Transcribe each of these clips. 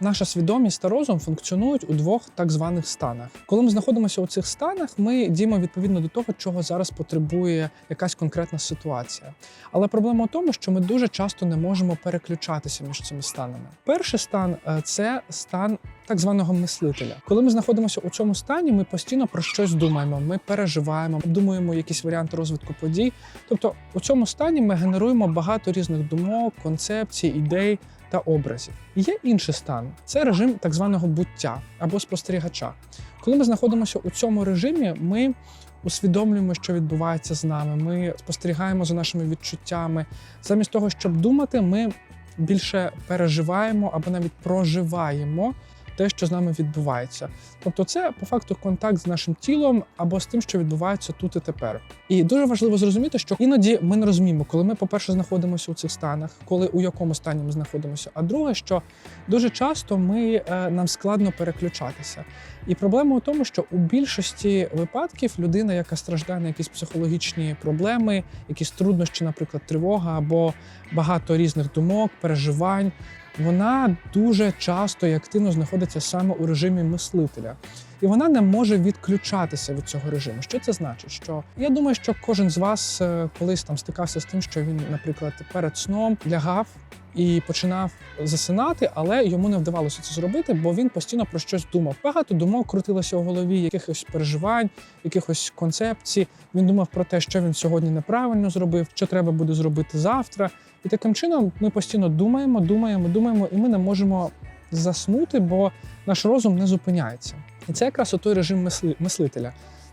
наша свідомість та розум функціонують у двох так званих станах. Коли ми знаходимося у цих станах, ми діємо відповідно до того, чого зараз потребує якась конкретна ситуація. Але проблема в тому, що ми дуже часто не можемо переключатися між цими станами. Перший стан е, це стан так званого мислителя. Коли ми знаходимося у цьому стані, ми постійно про щось думаємо, ми переживаємо, думаємо якісь варіанти розвитку подій. Тобто, у цьому стані ми генеруємо багато різних думок, концепцій, ідей та образів. І є інший стан це режим так званого буття або спостерігача. Коли ми знаходимося у цьому режимі, ми усвідомлюємо, що відбувається з нами. Ми спостерігаємо за нашими відчуттями. Замість того, щоб думати, ми більше переживаємо або навіть проживаємо те, що з нами відбувається. Тобто, це по факту контакт з нашим тілом або з тим, що відбувається тут і тепер. І дуже важливо зрозуміти, що іноді ми не розуміємо, коли ми, по-перше, знаходимося у цих станах, коли у якому стані ми знаходимося. А друге, що дуже часто ми е, нам складно переключатися. І проблема у тому, що у більшості випадків людина, яка страждає на якісь психологічні проблеми, якісь труднощі, наприклад, тривога або багато різних думок, переживань, вона дуже часто і активно знаходиться саме у режимі мислителя. І вона не може відключатися від цього режиму. Що це значить? Що я думаю, що кожен з вас е, колись там стикався з тим, що він, наприклад, перед сном лягав і починав засинати, але йому не вдавалося це зробити, бо він постійно про щось думав. Багато думок крутилося у голові, якихось переживань, якихось концепцій. Він думав про те, що він сьогодні неправильно зробив, що треба буде зробити завтра. І таким чином ми постійно думаємо, думаємо, думаємо, і ми не можемо заснути, бо наш розум не зупиняється. І це якраз той режим мисли, мислителя.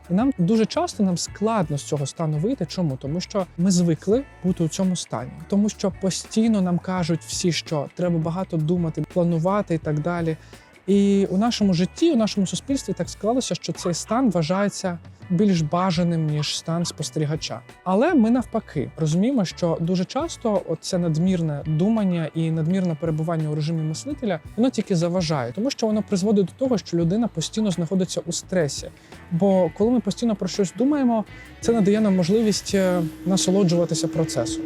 І нам дуже часто нам складно з цього стану вийти. Чому? Тому що ми звикли бути у цьому стані, тому що постійно нам кажуть всі, що треба багато думати, планувати і так далі. І у нашому житті, у нашому суспільстві так склалося, що цей стан вважається більш бажаним ніж стан спостерігача. Але ми навпаки розуміємо, що дуже часто це надмірне думання і надмірне перебування у режимі мислителя воно тільки заважає, тому що воно призводить до того, що людина постійно знаходиться у стресі. Бо коли ми постійно про щось думаємо, це надає нам можливість е, насолоджуватися процесом.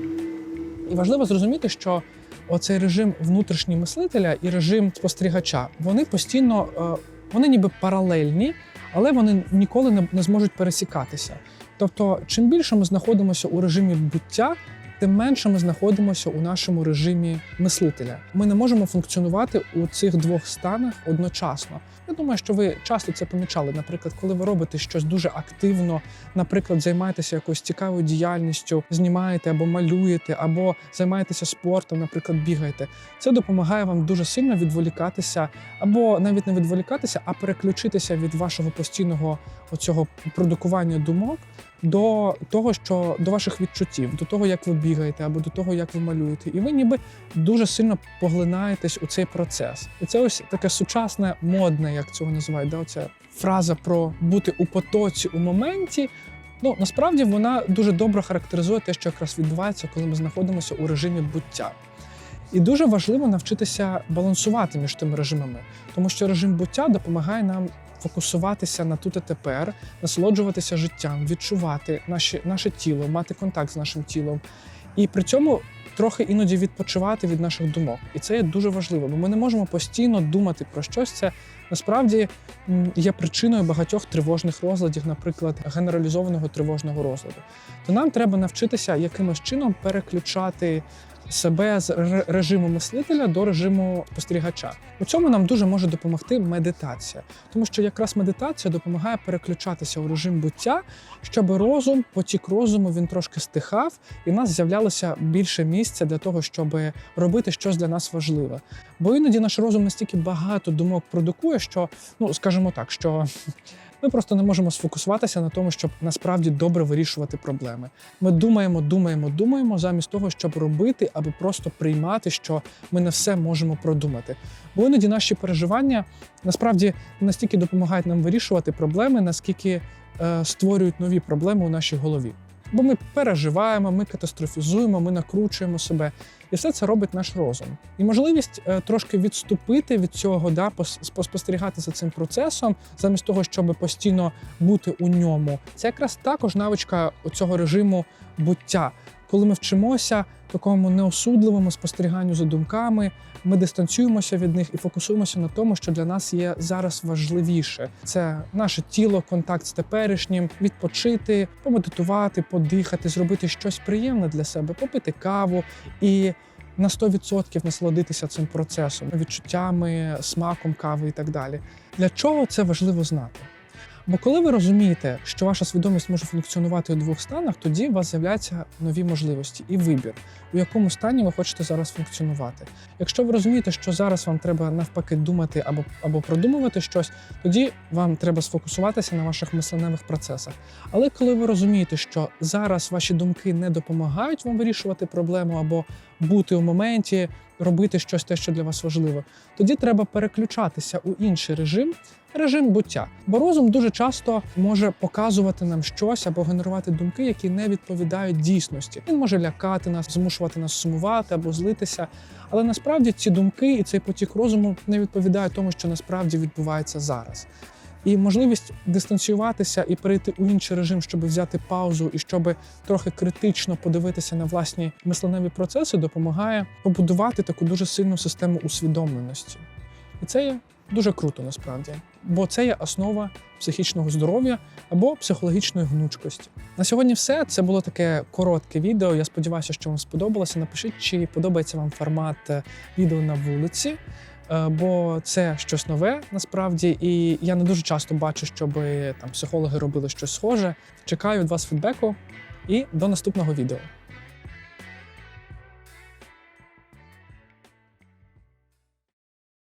І важливо зрозуміти, що оцей режим внутрішній мислителя і режим спостерігача вони постійно е, вони ніби паралельні, але вони ніколи не, не зможуть пересікатися. Тобто, чим більше ми знаходимося у режимі буття, тим менше ми знаходимося у нашому режимі мислителя. Ми не можемо функціонувати у цих двох станах одночасно. Я думаю, що ви часто це помічали. Наприклад, коли ви робите щось дуже активно, наприклад, займаєтеся якоюсь цікавою діяльністю, знімаєте або малюєте, або займаєтеся спортом, наприклад, бігаєте. Це допомагає вам дуже сильно відволікатися, або навіть не відволікатися, а переключитися від вашого постійного оцього продукування думок до того, що до ваших відчуттів, до того, як ви бігаєте, або до того, як ви малюєте, і ви ніби дуже сильно поглинаєтесь у цей процес. І це ось таке сучасне, модне, як цього називають, да, оця фраза про бути у потоці у моменті. Ну насправді вона дуже добре характеризує те, що якраз відбувається, коли ми знаходимося у режимі буття. І дуже важливо навчитися балансувати між тими режимами, тому що режим буття допомагає нам фокусуватися на тут і тепер, насолоджуватися життям, відчувати наше, наше тіло, мати контакт з нашим тілом. І при цьому трохи іноді відпочивати від наших думок. І це є дуже важливо, бо ми не можемо постійно думати про щось. Це насправді є причиною багатьох тривожних розладів, наприклад, генералізованого тривожного розладу. То нам треба навчитися якимось чином переключати себе з режиму мислителя до режиму спостерігача. У цьому нам дуже може допомогти медитація, тому що якраз медитація допомагає переключатися у режим буття, щоб розум, потік розуму він трошки стихав, і в нас з'являлося більше місця для того, щоб робити щось для нас важливе. Бо іноді наш розум настільки багато думок продукує, що ну скажімо так, що. Ми просто не можемо сфокусуватися на тому, щоб насправді добре вирішувати проблеми. Ми думаємо, думаємо, думаємо, замість того, щоб робити або просто приймати, що ми не все можемо продумати. Бо іноді наші переживання насправді настільки допомагають нам вирішувати проблеми, наскільки е, створюють нові проблеми у нашій голові. Бо ми переживаємо, ми катастрофізуємо, ми накручуємо себе. І все це робить наш розум. І можливість е, трошки відступити від цього, да, пос- спостерігати за цим процесом, замість того, щоб постійно бути у ньому. Це якраз також навичка цього режиму буття. Коли ми вчимося такому неосудливому спостеріганню за думками, ми дистанціюємося від них і фокусуємося на тому, що для нас є зараз важливіше. Це наше тіло, контакт з теперішнім, відпочити, помедитувати, подихати, зробити щось приємне для себе, попити каву і на 100% насолодитися цим процесом, відчуттями, смаком кави і так далі. Для чого це важливо знати? Бо коли ви розумієте, що ваша свідомість може функціонувати у двох станах, тоді у вас з'являються нові можливості і вибір, у якому стані ви хочете зараз функціонувати. Якщо ви розумієте, що зараз вам треба навпаки думати або, або продумувати щось, тоді вам треба сфокусуватися на ваших мисленевих процесах. Але коли ви розумієте, що зараз ваші думки не допомагають вам вирішувати проблему або бути у моменті, робити щось те, що для вас важливо, тоді треба переключатися у інший режим, режим буття. Бо розум дуже часто може показувати нам щось або генерувати думки, які не відповідають дійсності. Він може лякати нас, змушувати нас сумувати або злитися. Але насправді ці думки і цей потік розуму не відповідають тому, що насправді відбувається зараз. І можливість дистанціюватися і перейти у інший режим, щоб взяти паузу і щоб трохи критично подивитися на власні мисленеві процеси, допомагає побудувати таку дуже сильну систему усвідомленості. І це є дуже круто насправді, бо це є основа психічного здоров'я або психологічної гнучкості. На сьогодні все. Це було таке коротке відео. Я сподіваюся, що вам сподобалося. Напишіть, чи подобається вам формат е, відео на вулиці. Е, Бо це щось нове насправді, і я не дуже часто бачу, щоб там психологи робили щось схоже. Чекаю від вас фідбеку і до наступного відео.